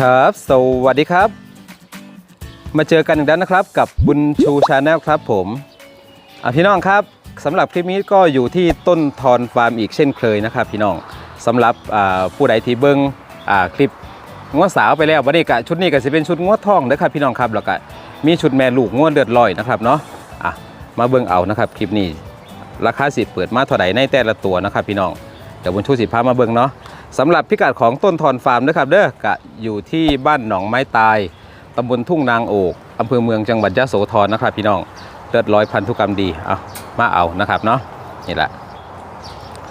ครับ สวัสดีครับ มาเจอกันอีกแล้วนะครับ กับบุญชูชาแนลครับผมพี่น้องครับสำหรับคลิปนี้ก็อยู่ที่ต้นทอนฟาร์มอีกเช่นเคยนะครับ พี่น้องสำหรับผู้ใดที่เบิ้งคลิปงวดสาวไปแล้ววันนี้กะชุดนี้ก็จะเป็นชุดงวดทองนะครับพี่น้องครับแล้วก็มีชุดแม่ลูกงวดเดือดลอยนะครับเนาะะมาเบิ้งเอานะครับคลิปนี้ราคาสิเปิดมาเท่าไหร่ในแต่ละตัวนะครับ พี่น้องเดี๋ยวบุญชูสิพามาเบิ่งเนาะ สำหรับพิกัดของต้นทอนฟาร์มนะครับเด้อกะอยู่ที่บ้านหนองไม้ตายตำบลทุ่งนางโอกอำเภอเมืองจังหวัดยะโสธรนะครับ พี่น้องเลือดร้อยพันธุกรรมดีเอามาเอานะครับเนาะนี่แหละ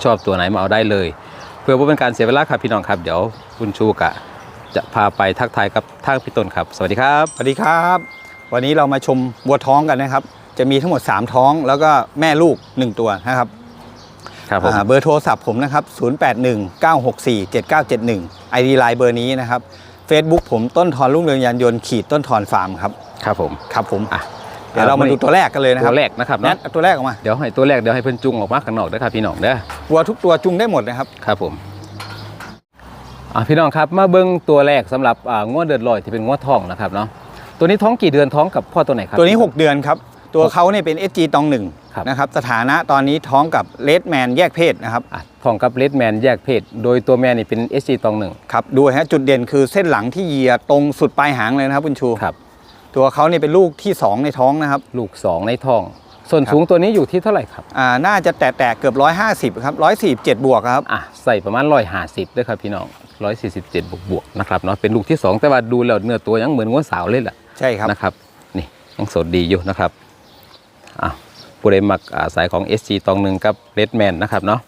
ชอบตัวไหนมาเอาได้เลย เพื่อว่าเป็นการเสียเวลาครับพี่น้องครับ เดี๋ยวบุญชูกะ จะพาไปทักทายกับทางพี่ต้นครับ สวัสดีครับ สวัสดีครับ วันนี้เรามาชมวัวท้องกันนะครับ จะมีทั้งหมด 3 ท้องแล้วก็แม่ลูก 1 ตัวนะครับ ครับผมอ่าเบอร์โทรศัพท์ผมนะครับ 0819647971 ID ไลน์เบอร์นี้นะครับ Facebook ผมต้นทอนรุ่งเรืองยานยนต์ขีดต้นทอนฟาร์มครับ ครับผม ครับผมอะเดี๋ยวเรามาดูตัวแรกกันเลยนะครับตัวแรกนะครับแนทเนาะเอาตัวแรกออกมาเดี๋ยวให้ตัวแรกเดี๋ยวให้เพื่อนจุงออกมาข้างนอกเด้อครับพี่น้องเด้อวัวทุกตัวจุงได้หมดนะครับครับผมอะพี่น้องครับมาเบิ้งตัวแรกสำหรับอ่างวดเดือดลอยที่เป็นงวดทองนะครับเนาะตัวนี้ท้องกี่เดือนท้องกับพ่อตัวไหนครับตัวนี้ 6 เดือนครับ ตัวเขาเนี่ยเป็น SG ตองหนึ่งครับนะครับสถานะตอนนี้ท้องกับเลดแมนแยกเพศนะครับอะท้องกับเลดแมนแยกเพศ โดยตัวแม่นี่เป็น SG ตองหนึ่งครับดูฮะจุดเด่นคือเส้นหลังที่เหยียดตรงสุดปลายหางเลยนะครับคุณชูครับตัวเขาเนี่ยเป็นลูกที่ 2 ในท้องนะครับ ลูก 2 ในท้อง ส่วนสูงตัวนี้อยู่ที่เท่าไหร่ครับอ่าน่าจะแตะๆเกือบ 150 ครับ 147 บวกครับอะใส่ประมาณร้อยห้าสิบด้วยครับพี่น้องร้อยสี่สิบเจ็ดบวกบวกๆนะครับเนาะเป็นลูกที่ 2 แต่ว่าดูแล้วเนื้อตัวยังเหมือนงวดสาวเลยแหละใช่ครับนะครับนี่ยังสดดีอยู่นะครับ อะผู้ใดมักอ่าสายของ SG ตองหนึ่งกับเลดแมนนะครับเนาะ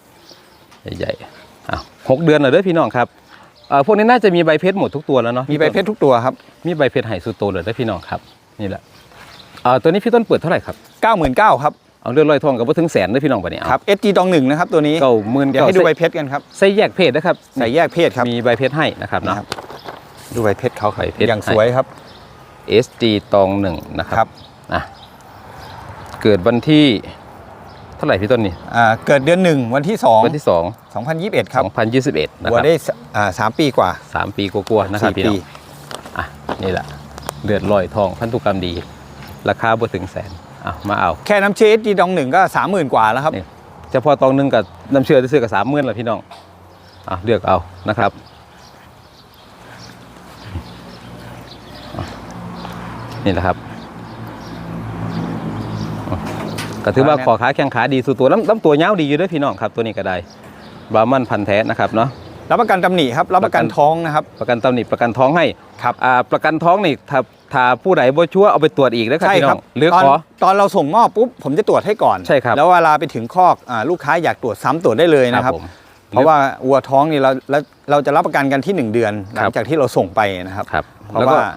ใหญ่ๆอะหกเดือนแล้วเด้อพี่น้องครับอ่าพวกนี้น่าจะมีใบเพชรหมดทุกตัวแล้วเนาะมีใบเพชรทุกตัวครับมีใบเพชรไห่สุดโตเลยเด้อพี่น้องครับนี่แหละอ่าตัวนี้พี่ต้นเปิดเท่าไหร่ครับ99,000ครับเอาเลือดลอยทองกับว่าถึงแสนเด้อพี่น้องปะเนี่ยครับ SG ตองหนึ่งนะครับตัวนี้เก้าหมื่นเดี๋ยวเก้าให้ดูใบเพชรกันครับใส่แยกเพศนะครับใส่แยกเพศครับมีใบเพชรให้นะครับเนาะนะครับดูใบเพชรเขาใบเพชรอย่างสวยครับ SG ตองหนึ่งนะคครัรับบอะ เกิดวันที่เท่าไหร่พี่ต้นนี่อ่าเกิดเดือนหนึ่งวันที่วันที่สอง2 2021 ครับ 2021นะควัวรับได้สอ่าสามปีกว่า สามปีกลัวาๆนะครับสี่พี่น้ปีองอะนี่แหละเลือดลอยทองพันธุกรรมดี ราคาบ่ถึงแสนเอามาเอาแค่น้ำเชื้อ SG ตองหนึ่งก็ 30,000 กว่าแล้วครับ นี่เฉพาะตองหนึงกับน้ำเชื่อที่ซื้อกับสามหมื่นละพี่น้องอะเลือกเอานะครับอะนี่แหละครับอะ ก็ถือว่าขอขาแข้งขาดีสู่ตัวน้ำน้ำตัวยาวดีอยู่ด้วยพี่น้องครับตัวนี้ก็ได้บาร์มันพันธุ์แท้นะครับเนาะรับประกันตำหนิครับรับประกันประกันท้องนะครับ ประกันตำหนิประกันท้องให้ครับอ่าประกันท้องนี่ถ้าถ้าผู้ใดบ่ชัวร์เอาไปตรวจอีกนะครับใช่พี่น้ครัอบงหรือตอนขอตอนเราส่งมอบปุ๊บผมจะตรวจให้ก่อนใช่ครับแล้วเวลาไปถึงคอกอาลูกค้าอยากตรวจซ้ำตรวจได้เลยนะครับผมเพราะว่าวัวท้องนี่เราเราเราจะรับประกันกันที่ 1 เดือนหครัลับงจากที่เราส่งไปนะครับครับเพราะแล้วก็ว่า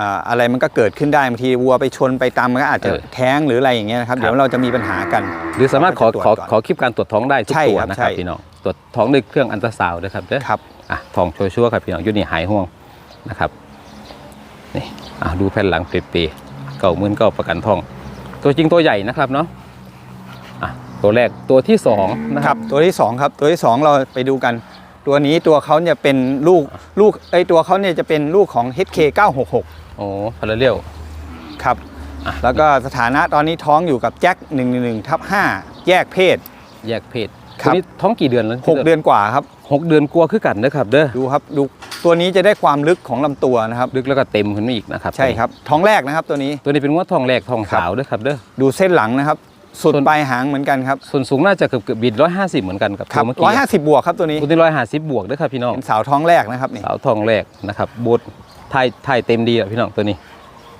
อ่าอะไรมันก็เกิดขึ้นได้บางทีวัวไปชนไปตามมันก็อาจจะเออแท้งหรืออะไรอย่างเงี้ยนะครับครับเดี๋ยวเราจะมีปัญหากัน หรือสามารถขอเราขอจะตรวจก่อนขอคลิปการตรวจท้องได้ทุกใช่ตัวครับนะครับใช่พี่น้องตรวจท้องด้วยเครื่องอันตราซาวด์นะครับเด้อครับอะท้องชัวร์ๆครับพี่น้องอยุ่นี่หายห่วงนะครับนี่อะดูแผ่นหลังเปรียเก่ามื่นเก่าประกันท้อง ตัวจริงตัวใหญ่นะครับเนาะอะตัวแรกตัวที่สองนะคครัรับบตัวที่สองครับตัวที่สองเราไปดูกันตัวนี้ตัวเขาเนี่ยเป็นลูกลูกไอยตัวเขาเนี่ยจะเป็นลูกของ HK 966 โอ้พาราเรียลครับอะแล้วก็สถานะตอนนี้ท้องอยู่กับแจ็ค111ทับ5แยกเพศ แยกเพศคตัรัวบนี้ท้องกี่เดือนแล้ว6เดือนกว่าครับหกเดือนกลัวคือกันนะครับเด้อดูครับดูตัวนี้จะได้ความลึกของลำตัวนะครับ ลึกแล้วก็เต็มขึ้นมาอีกนะครับใช่ครับท้องแรกนะครับตัวนี้ตัวนี้เป็นงวดทองแรกทองครับสาวด้วยครับเด้อดูเส้นหลังนะครับสุดส่วนปลายหางเหมือนกันครับส่วนสูงน่าจะเกือบเกือบบิดร้อยห้าสิบเหมือนกันกับคตัรัวบเมื่อร้อยกี้ห้าสิบบวกครับตัวนี้ตัวนี้ร้อยห้าสิบบวกด้วยครับพี่น้องเป็นสาวท้องแรกนะครับนี่สาวทองแรกนะครับบูท ไทยไทยเต็มดีอะพี่น้องตัวนี้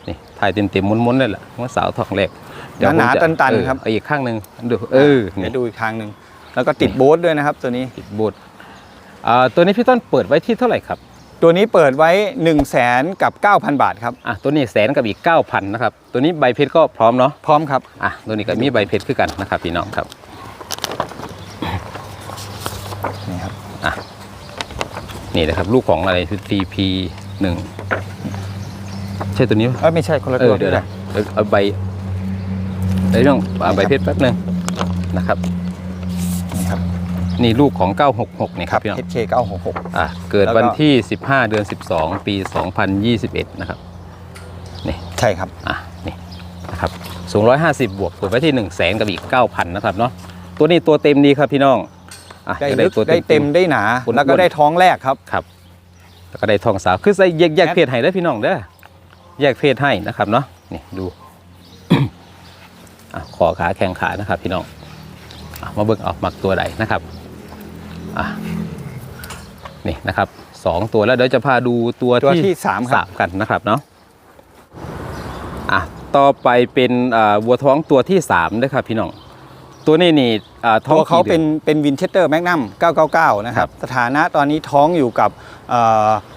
นี่ไทยเต็มเต็มๆม้วนๆเลยแหละว่าสาวทองแรกหนาหนาผมจะตันตันเออครับเอาอีกข้างหนึ่งดูเออเดี๋นี่ยวดูอีกทางหนึ่งแล้วก็ติดโบ๊ทด้วยนะครับ ตัวนี้ติดบูทอ่าตัวนี้พี่ต้นเปิดไว้ที่เท่าไหร่ครับ ตัวนี้เปิดไว้1นึ่งแสนกับ 9,000 บาทครับอะตัวนี้แสนกับอีก 9,000นะครับตัวนี้ใบเพชรก็พร้อมเนาะพร้อมครับอะตัวนี้ก็มีใบเพชรคือกันนะครับพี่น้องครับนี่ครับอะนี่นะครับลูกของอะไรคือ TP หนึ่งใช่ตัวนี้ปะเอ้ยไม่ใช่คนละเอตัวอเดี๋ยวด้นะเดี๋ยวเอาใบเดี๋ยวต้องเอาใบเพชรแป๊บหนึงนะครับ นี่ครับนี่ลูกของ 966นี่ครับพี่น้อง HK 966อะเกิดแล้วก็ วันที่ 15 เดือน 12 ปี 2021 นะครับนี่ใช่ครับ อะ นี่นะครับสูง150 บวกเปิดไว้ที่ 1 0 0 0 0แสนกับอีก 9,000 นะครับเนาะ ตัวนี้ตัวเต็มดีครับพี่น้อง อะได้จะลึกตัวได้เต็มได้หนาอ้วนๆแล้วก็ได้ท้องแรกครับ ครับ แล้วก็ได้ทองสาวคือใส่แยกแยกเพศให้ได้อพี่น้องเด้อแยกเพศให้นะครับเนาะนี่ดูอะขอขาแข้งขานะครับ พี่น้องอะมาเบิ่งเออกมักตัวใดนะครับอะนี่นะครับสองตัวแล้วเดี๋ยวจะพาดูตัวตัวที่ที่สามครับสามกันนะครับเนาะอะต่อไปเป็นอ่าวัวท้องตัวที่สามด้วยครับพี่น้อง ตัวนี้นี่อ่าท้องตัวเขากี่ดืเป็อนเป็นวินเชสเตอร์แมกนัม999 นะคครัรับบสถานะตอนนี้ท้องอยู่กับ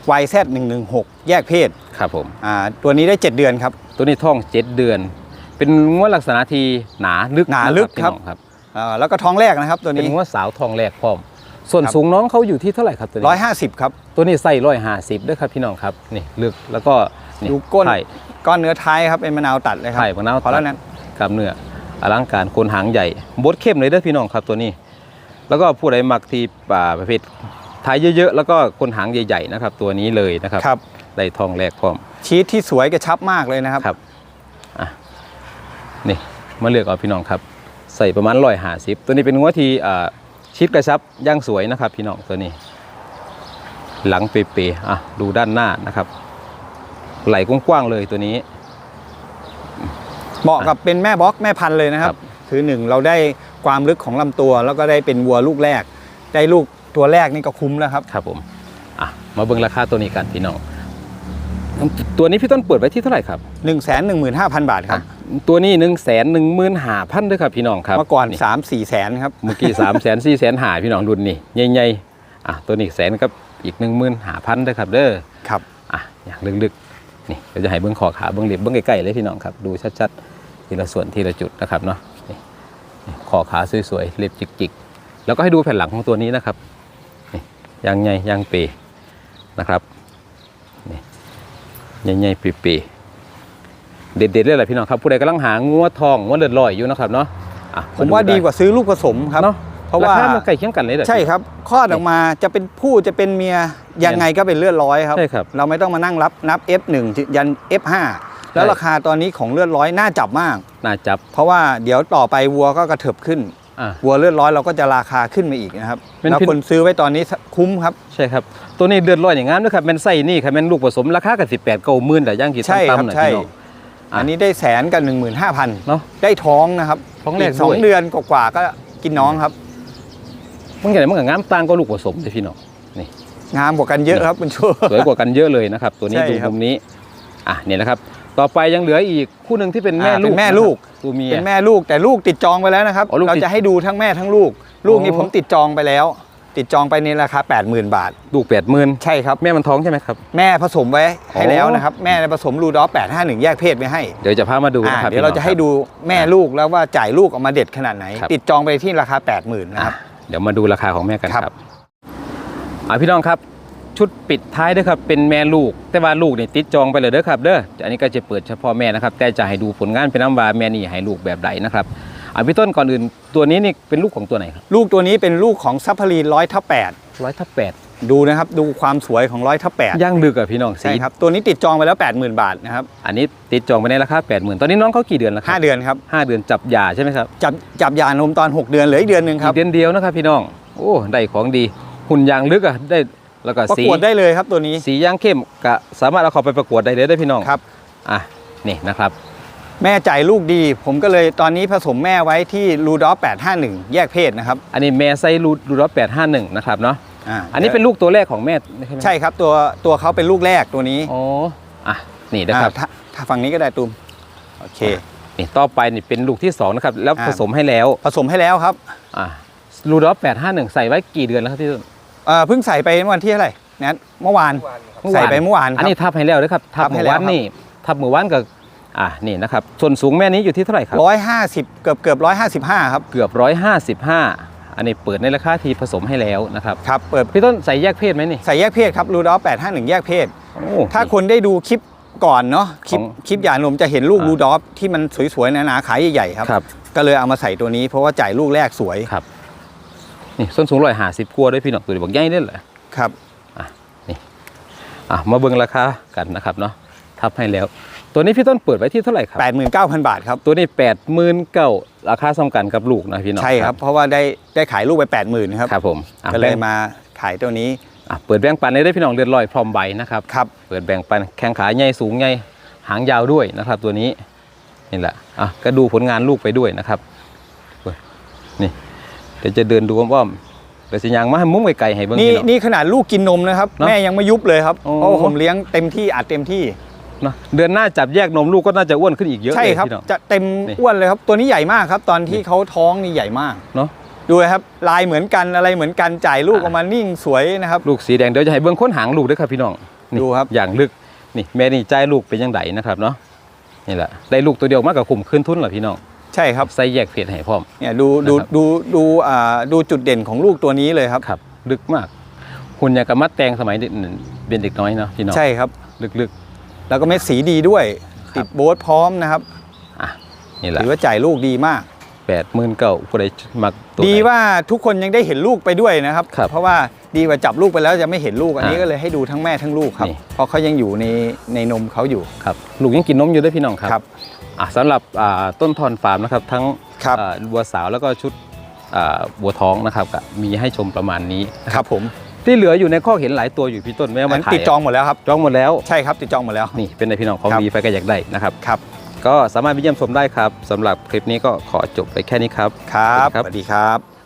วายแซด116 แยกเพศ ครับผมอ่าตัวนี้ได้ 7 เดือนครับ ตัวนี้ท้องเจ็ดเดือน เป็นงวดลักษณะที่หนาลึกหนาลึกะครับพี่น้องครับอ่าแล้วก็ท้องแรกนะครับตัวเป็นนี้งวดสาวทองแรกพร้อม ส่วนครับสูงน้องเขาอยู่ที่เท่าไหร่ครับตัวนี้150ครับ ตัวนี้ใส่ร้อยห้าสิบด้วยครับพี่น้องครับ นี่ลึกแล้วก็นี่ดูก้นไข่ก้อนเนื้อท้ายครับเป็นมะนาวตัดเลยครับไข่มะนาวพอแล้วนั้นกล้ามเนื้อ อลังการโคนหางใหญ่บดเข้มเลยเด้อพี่น้องครับตัวนี้ แล้วก็ผู้ใดมักที่ป่าประเภทท้ายเยอะๆ แล้วก็โคนหางใหญ่ๆนะครับ ตัวนี้เลยนะครับครับได้ทองแรกพร้อม ชีสที่สวยกระชับมากเลยนะครับครับอะนี่มาเลือกเอาพี่น้องครับ ใส่ประมาณร้อยหาสิบตัวนี้เป็นงวที่อ่าชิดกระชับย่างสวยนะครับ พี่น้องตัวนี้ หลังเปๆอะดูด้านหน้านะครับ ไหลกว้างๆเลยตัวนี้ เหมาะกับเป็นแม่บล็อกแม่พันธุ์เลยนะครับครับคือหนึ่งเราได้ความลึกของลำตัว แล้วก็ได้เป็นวัวลูกแรก ได้ลูกตัวแรกนี่ก็คุ้มแล้วครับ ครับผมอะมาเบิ่งราคาตัวนี้กันพี่น้องตัวนี้พี่ต้นเปิดไว้ที่เท่าไหร่ครับ1 1 5 0 0 0บาทครับอะตัวนี้หนึ่งแสนหนึ่งหมื่นห้าพันด้วยครับพี่น้องครับเมื่อก่อน3 4แสนครับเมื่อกี้สามแสนสี่แสนหาพี่น้องรุ่นนี่ใหญ่ๆอะตัวนี้แสนกับอีกหนึ่งหมื่นห้าพันด้วยครับเด้อครับอะอย่างลึกๆ นี่เราจะให้เบื้องคอขาเบื้องเล็บเบื้องใกล้ๆเลยพี่น้องครับดูชัดๆทีละส่วนทีละจุดนะครับเนาะนี่นี่คอขาสวยๆเล็บจิกๆ แล้วก็ให้ดูแผ่นหลังของตัวนี้นะครับนี่ยางใหญ่ยางเปนะครับนี่ใหญ่ๆเปๆเด็ดๆเลยแหละพี่น้องครับผู้ใดกำลังหางัวทองงัวเลือดลอยอยู่นะครับเนาะอะผมว่าดีกว่าซื้อลูกผสมครับเนาะ เพราะว่าคมันใกล้เคียงกันเลยเหรอใช่ครับคลอดออกมาจะเป็นผู้จะเป็นเมียยังไงก็เป็นเลือดร้อยครับใช่ครับ เราไม่ต้องมานั่งรับนับ F1 ถึงยัน F5 แล้วใช่ราคาตอนนี้ของเลือดร้อยน่าจับมาก น่าจับ เพราะว่าเดี๋ยวต่อไปวัวก็กระเถิบขึ้นอะวัวเลือดร้อยเราก็จะราคาขึ้นมาอีกนะครับเป็นแล้วพินคนซื้อไว้ตอนนี้คุ้มครับใช่ครับตัวนี้เดือดร้อนอย่างงั้นด้วยครับเป็นไส้นี่ครับเป็นลูกผสมราคากับสิบแปดเก้าหมื่นแต่ย่างกี่ใช่ครับตั้มๆหน่อยใช่พี่น้องอะอันนี้ได้แสนกับ15,000เนาะได้ท้องนะครับท้องแรกสองด้วยเดือนกว่าๆก็กินน้องครับ มันอย่างไรมันกับงามต่างก็ลูกผสมเลยพี่น้องงามกว่ากันเยอะครับคุณชูสวยกว่ากันเยอะเลยนะครับ ตัวนี้ใช่ดูครับมุมนี้อะเนี่ยนะครับ ต่อไปยังเหลืออีกคู่หนึ่งที่เป็นแม่อ่าลูกเป็นแม่ลูกนะครับตัวเมียเป็นแม่ลูกแต่ลูกติดจองไปแล้วนะครับอ๋อลูกเราติดจะให้ดูทั้งแม่ทั้งลูก ลูกนี้อ๋อผมติดจองไปแล้ว ติดจองไปในราคา 80,000 บาท ลูกแปดหมื่นใช่ครับ แม่มันท้องใช่ไหมครับ แม่ผสมไว้ให้อ๋อแล้วนะครับ แม่ผสมรูดอฟ851 แยกเพศไว้ให้ เดี๋ยวจะพามาดูอ่านะครับเดี๋ยวเราจะให้พี่น้ดูแม่ลูกแล้วว่าจ่ายลูกออกมาเด็ดขนาดไหนครับติดจองไปที่ราคา 80,000องนะครับอะ เดี๋ยวมาดูราคาของแม่กันครับครับอะพี่น้องครับชุดปิดท้ายด้วยครับเป็นแม่ลูก แต่ว่าลูกนี่ติดจองไปเลยเด้อครับเด้ออันนี้ก็จะเปิดเฉพาะแม่นะครับ แต่จะให้ดูผลงานเป็นน้ำวาแม่นี่ให้ลูกแบบใดนะครับอะพี่ต้นก่อนอื่นตัวนี้นี่เป็นลูกของตัวไหนครับลูกตัวนี้เป็นลูกของซัพพลีนร้อยทับแปดร้อยทับแปด ดูนะครับดูความสวยของร้อยทับแปดย่างลึกอะพี่น้องสีใช่ครับตัวนี้ติดจองไปแล้ว 80,000 บาทนะครับอันนี้ติดจองไปในราคาแปดหมื่นตอนนี้น้องเขากี่เดือนแล้วครั5เดือนครับห้าเดือนจับหยาใช่ไหมครับจับจับยานมตอน 6 เดือนเหลืออีกเดือนหนึ่งคอีรับกเดือนเดียวนะครับพี่น้องโอ้ได้ของดีหุ่นยางลึกอะได้แล้วก็ประสีกวดได้เลยครับตัวนี้สีย่างเข้มก็สามารถเอาเขาไปประกวดได้เลยได้อพี่น้องครับอะนี่นะครับแม่จ่ายลูกดี ผมก็เลยตอนนี้ผสมแม่ไว้ที่รูดอฟ851 แยกเพศนะครับ อันนี้แม่ไซรูดูรอแปดห้าหนึ่งนะครับเนาะาอันนี้เป็นลูกตัวแรกของแม่ใช่ไหมใช่ครับตัวตัวเขาเป็นลูกแรกตัวนี้อ๋ออะนี่นะครับอ่าถ้าถ้าฝั่งนี้ก็ได้ตูมโอเค นี่ต่อไปนี่เป็นลูกที่สองนะครับแล้วอ่า ผสมให้แล้วผสมให้แล้วครับอะรูดอแปดห้าหนึ่งใส่ไว้กี่เดือนแล้วครับพี่ต้น เอ่อเพิ่งใส่ไปเมื่อวันที่เท่าไหร่นะเมื่อวานใส่ไปเมื่อวานครับอันนี้ทับให้แล้วนะครับทับทับหให้มู่แล้ววานนี่ทับหมู่วานกับอะนี่นะครับส่วนสูงแม่นี้อยู่ที่เท่าไหร่ครับ ร้อยห้าสิบเกือบเกือบร้อยห้าสิบห้าครับ เกือบร้ อยห้าสิบห้าอันนี้เปิดในราคาที่ผสมให้แล้วนะครับครับเปิดพี่ต้นใส่แยกเพศไหมนี่ใส่แยกเพศครับรูดอฟ851แยกเพศโอ้ถ้าคนได้ดูคลิปก่อนเนาะคลิปของคลิปหยาหนมจะเห็นลูกอ่ารูดอฟที่มันสวยๆหนาๆขายใหญ่ๆครับครับ ก็เลยเอามาใส่ตัวนี้เพราะว่าจ่ายลูกแรกสวยครับนี่ส้นสูงร้อยห้าสิบกว่าด้วยพี่น้องตัวนี้บอกใหญ่เด้อเหรอครับอะมาเบิ่งราคากันนะครับเนาะทับให้แล้ว ตัวนี้พี่ต้นเปิดไว้ที่เท่าไหร่ครับ89,000 บาทครับ ตัวนี้แปดหมื่นเก้าราคาสำกันกับลูกนะพี่น้องใช่ครับ เพราะว่าได้ได้ขายลูกไป 80,000ครับครับผมอะก็เลยแบ่งมาขายตัวนี้อะเปิดแบ่งปันได้พี่น้องเรือนลอยพร้อมใบนะครับครับเปิดแบ่งปันแข้งขาใหญ่สูงใหญ่หางยาวด้วยนะครับ ตัวนี้นี่แหละอะก็ดูผลงานลูกไปด้วยนะครับเว้ยนี่เดี๋ยวจะเดินดูอ้อมๆเดี๋ยวสิยางมาให้มุ้งไกลๆให้เบิ่งนี่พี่น้องนี่ขนาดลูกกินนมนะครับเนอะแม่ยังไม่ยุบเลยครับโอ้เพราะว่าผมเลี้ยงเต็มที่อัดเต็มที่เนาะเดือนหน้าจับแยกนมลูกก็น่าจะอ้วนขึ้นอีกเยอะใช่เลยครับพี่น้องจะเต็มนี่อ้วนเลยครับ ตัวนี้ใหญ่มากครับ ตอนที่เขาท้องนี่ใหญ่มากเนาะดูครับลายเหมือนกันอะไรเหมือนกันจ่ายลูกอะออกมานิ่งสวยนะครับลูกสีแดงเดี๋ยวจะให้เบิ่งค้นหางลูกด้วยครับพี่น้องนี่ดูครับอย่างลึกนี่แม่นี่ใจายลูกเป็นยังไงนะครับเนาะนี่แหละได้ลูกตัวเดียวมากกับขุมขึ้นทุนเหรอพี่น้องใช่ครับใส่แยกเพจให้พร้อมเนี่ยดูดูนะครับดูดูอ่าดูจุดเด่นของลูกตัวนี้เลยครับครับลึกมากหุ่นอย่างกับมัดแตงสมัยเด็กเป็นเด็กน้อยเนาะพี่น้องใช่ครับลึก แล้วก็เม็ดสีดีด้วยครับติดโบ๊ทพร้อมนะครับๆอะนี่แหละถือว่าจ่ายลูกดีมากแปดหมื่นเก้าผู้ใดมักตัวดีไหนว่าทุกคนยังได้เห็นลูกไปด้วยนะครับครับ เพราะว่าดีกว่าจับลูกไปแล้วจะไม่เห็นลูกอันนี้อ่าก็เลยให้ดูทั้งแม่ทั้งลูกครับนี่เพราะเขายังอยู่ในในนมเขาอยู่ครับลูกยังกินนมอยู่ด้วยพี่น้องครับครับอะสำหรับอ่าต้นทอนฟาร์มนะครับ ทั้งครับอ่าบัวสาวแล้วก็ชุดอ่าบัวท้องนะครับก็มีให้ชมประมาณนี้นะคครัรับบผม ที่เหลืออยู่ในข้อเห็นหลายตัวอยู่พี่ต้นไม่เอาอัมานถ่ายติดจองหมดแล้วครับจองหมดแล้วใช่ครับติดจองหมดแล้วนี่เป็นในพี่น้องของครับดีไฟก็อยากได้นะครับครับก็สามารถไปเยี่ยมชมได้ครับสำหรับคลิปนี้ก็ขอจบไปแค่นี้ครับครับครับสวัสดีครับ